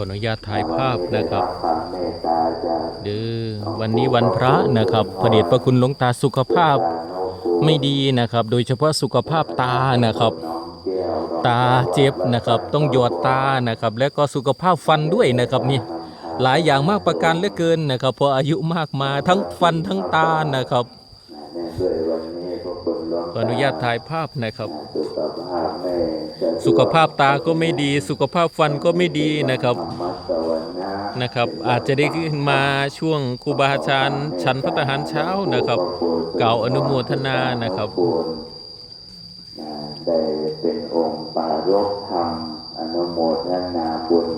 ออนุญาตถ่ายภาพนะครับความเมตตาจากเด้อวันนี้วันพระนะครับพระเดชพระคุณหลวงตาสุขภาพไม่ดีนะครับ โดยเฉพาะสุขภาพตานะครับน้องแก้วตาเจ็บนะครับต้องหยอดตานะครับ และก็สุขภาพฟันด้วยนะครับนี่หลายอย่างมากประการเหลือเกินนะครับพออายุมากมาทั้งฟันทั้งตานะครับ เนื่องด้วยวันนี้พระคุณหลวงขออนุญาตถ่ายภาพนะครับสุขภาพแม่จะสุขภาพตาก็ไม่ดี สุขภาพฟันก็ไม่ดีนะครับมัสสวรรณะนะครับ อาจจะได้ขึ้นมาช่วงครูบาอาจารย์ฉันพัฒหารเช้านะครับกล่าวอนุโมทนานะครับบุญนะได้เป็นองค์ปารกธรรมอนุโมทนาบุญ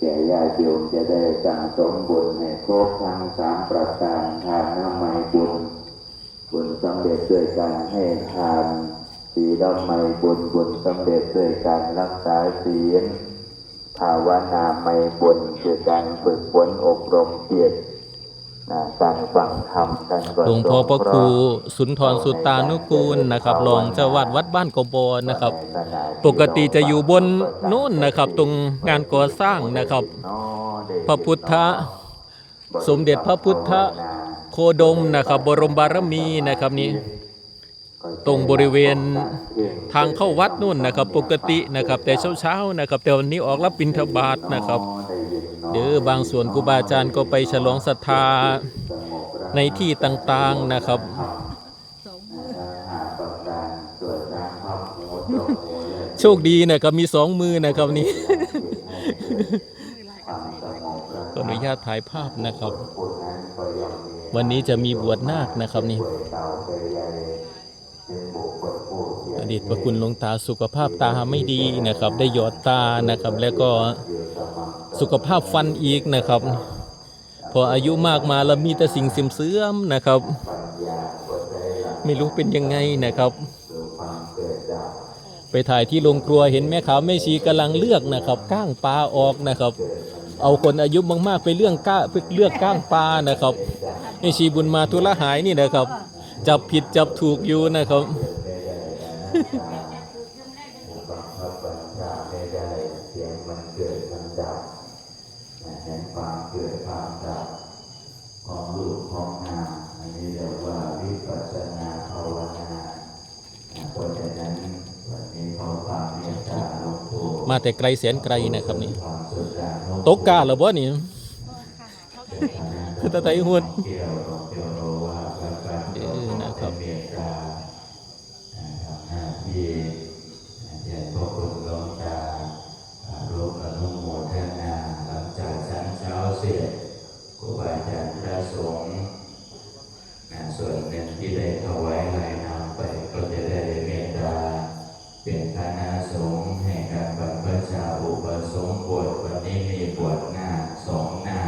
แก่ญาติโยมจะได้สั่งสมบุญให้ครบทั้งสามประการทานน้ำไม้บุญ บุญสำเร็จด้วยการให้ทานสีดอกไม้บุญบุญสำเร็จด้วยการรักษาศีลภาวนาไม่บุญคือการฝึกฝนอบรมจิตนะการฟังธรรมการประหลวงพ่อพระครูสุนทรสุตานุกูลนะครับรองเจ้าวัดวัดบ้านกบอนะครับ ปกติจะอยู่บนนู้นนะครับ ตรงงานก่อสร้างนะครับ พระพุทธ สมเด็จพระพุทธโคดมนะครับ บรมบารมีนะครับนี่ตรงบริเวณทางเข้าวัดนู่นนะครับ ปกตินะครับ แต่เช้าๆนะครับ แต่วันนี้ออกรับบิณฑบาตนะครับ เด้อบางส่วนครูบาอาจารย์ก็ไปฉลองศรัทธาในที่ต่างๆนะครับโชคดีนะครับมีสองมือนะครับนี่ ออนุญาตถ่ายภาพนะครับ วันนี้จะมีบวชนาคนะครับนี่อดีตพระคุณหลวงตาสุขภาพตาไม่ดีนะครับ ได้หยอดตานะครับ แล้วก็สุขภาพฟันอีกนะครับ พออายุมากมาแล้วมีแต่สิ่งเสื่อมๆนะครับ ไม่รู้เป็นยังไงนะครับ ไปถ่ายที่โรงครัวเห็นแม่ขาวแม่ชีกำลังเลือกนะครับ ก้างปลาออกนะครับ เอาคนอายุมากๆไปเรื่องก้าเลือกก้างปลานะครับให้ชีบุญมาทุละหายนี่นะครับ จับผิดจับถูกอยู่นะครับมาแต่ไกลแสนไกลนะครับนี่ ตกกาหรือบ่นี่คือตะไตหุ่นเกี่ยวกับเกี่ยวกับว่าการการเออนะครับเาอุปสมบทวันนี้มีบวชหน้าสองหน้า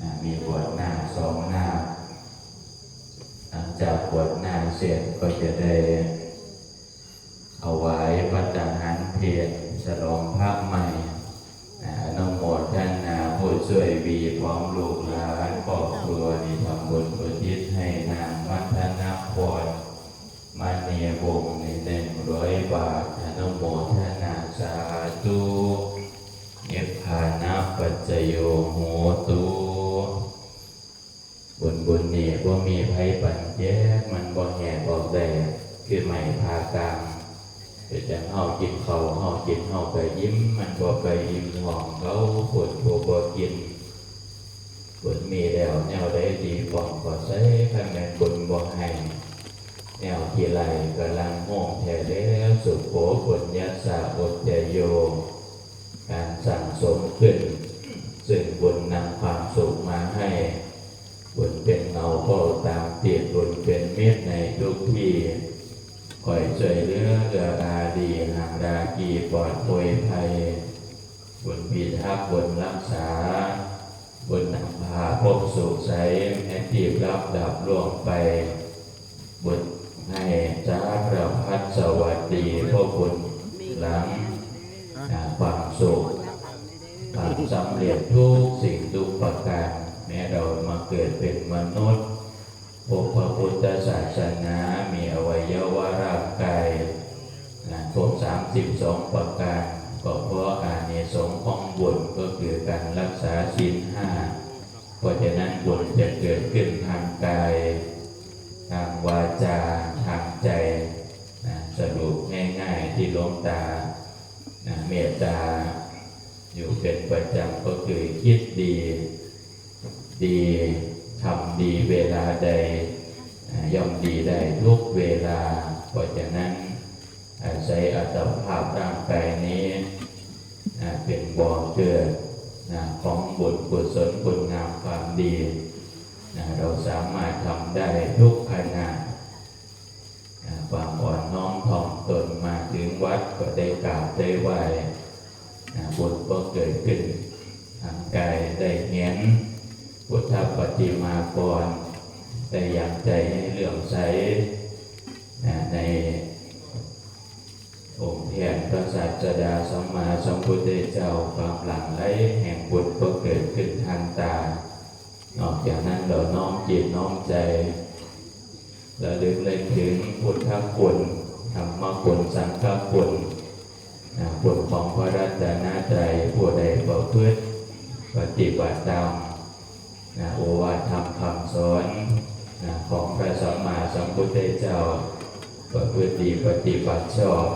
นะมีบวชหน้าสองหน้า หลังจากบวชหน้าเสร็จก็จะได้เอาไว้วัดจังหันเพนฉลองพระใหม่นะอนุโมทนาผู้ช่วยวีพร้อมลูกหลานครอบครัวนี่ทำบุญอุทิศให้นางวัฒนพรมาเนียวงในหนึ่งร้อยบาท บุญบุญนี่บ่มีไผปัญแยกมันบ่แห่บอกได้คือไม่พากลางคือจังเฮากินเขาเฮากินเฮาไปยิ้ม มันบ่ไปยิ้มห้องเขาปวดผู้บ่กินบุญมีแล้วแนวได้ดีฟองก็ใช้คันแม่นบุญบ่ให้แนวทีไรกำลังมองแผ่แล้วสุโขปุญญาสาบุญโย การสั่งสมขึ้น ซึ่งบุญนำความสุขมาให้ บุญเป็นเงาเฝ้าตามติดบุญเป็นเมตในทุกที่คอยช่วย เหลือเรือราดีหางดากีปลอดโวยภัย บุญพิทักบุญรักษา บุญนำพาพบสุขใสแม้ที่รับดับล่วงไป บุญให้จ้าพระพัดสวัสดีพวกคุณหลังความสุขความสำเร็จทุกสิ่งทุกประการแม้เรามาเกิดเป็นมนุษย์พบพระพุทธศาสนามีอวัยวะร่างกาย ครบสามสิบสองประการก็เพราะอานิสงส์ของบุญก็คือการรักษาศีลห้าเพราะฉะนั้นบุญจะเกิดขึ้นทางกาย ทางวาจา ทางใจนะสรุปง่ายๆที่หลวงตานะเมตตา อยู่เป็นประจำก็คือคิดดี ดีทำดีเวลาใดย่อมดีได้ทุกเวลาเพราะฉะนั้น อาศัยอัตภาพร่างกายนี้เป็นบ่อเกิดนะของบุญกุศลบุญงามความดีนะเราสามารถทำได้ทุกขณะนะความอ่อนน้อมถ่อมตนมาถึงวัดก็ได้กราบได้ไหวนะบุญก็เกิดขึ้นทางกายได้เห็นพุทธปฏิมากรได้ยังใจให้เหลื่อมใสนะใน องค์แทนพระศาสดาสัมมาสัมพุทธเจ้าความหลังไหลแห่งบุญก็เกิดขึ้นทางตา นอกจากนั้นเราน้อมจิตน้อมใจระลึกเลยถึงพุทธคุณธรรมคุณสังฆคุณนะคุณของพระรัตนตรัยผู้ใดประพฤติปฏิบัติตามโอวาทธรรมคำสอนของพระสัมมาสัมพุทธเจ้าประพฤติปฏิบัติชอบ